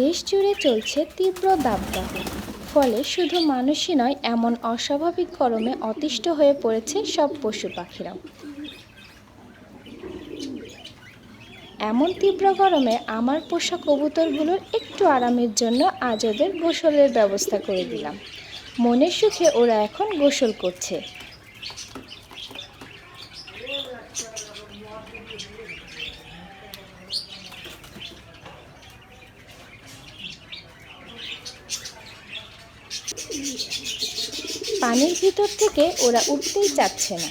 দেশ জুড়ে চলছে তীব্র দাবদাহ। ফলে শুধু মানুষই নয়, এমন অস্বাভাবিক গরমে অতিষ্ঠ হয়ে পড়েছে সব পশু পাখিরাও। এমন তীব্র গরমে আমার পোষা কবুতরগুলোর একটু আরামের জন্য আজ ওদের গোসলের ব্যবস্থা করে দিলাম। মনের সুখে ওরা এখন গোসল করছে। পানির ভিতর থেকে ওরা উঠতেই চাচ্ছে না।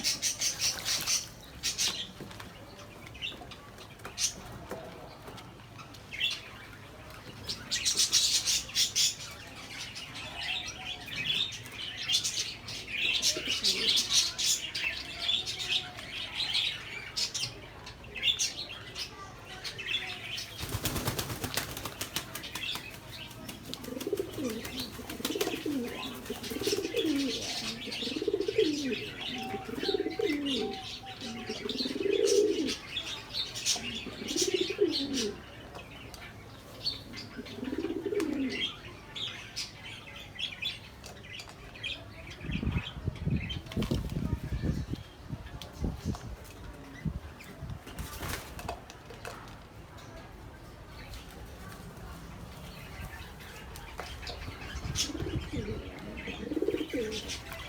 tudo.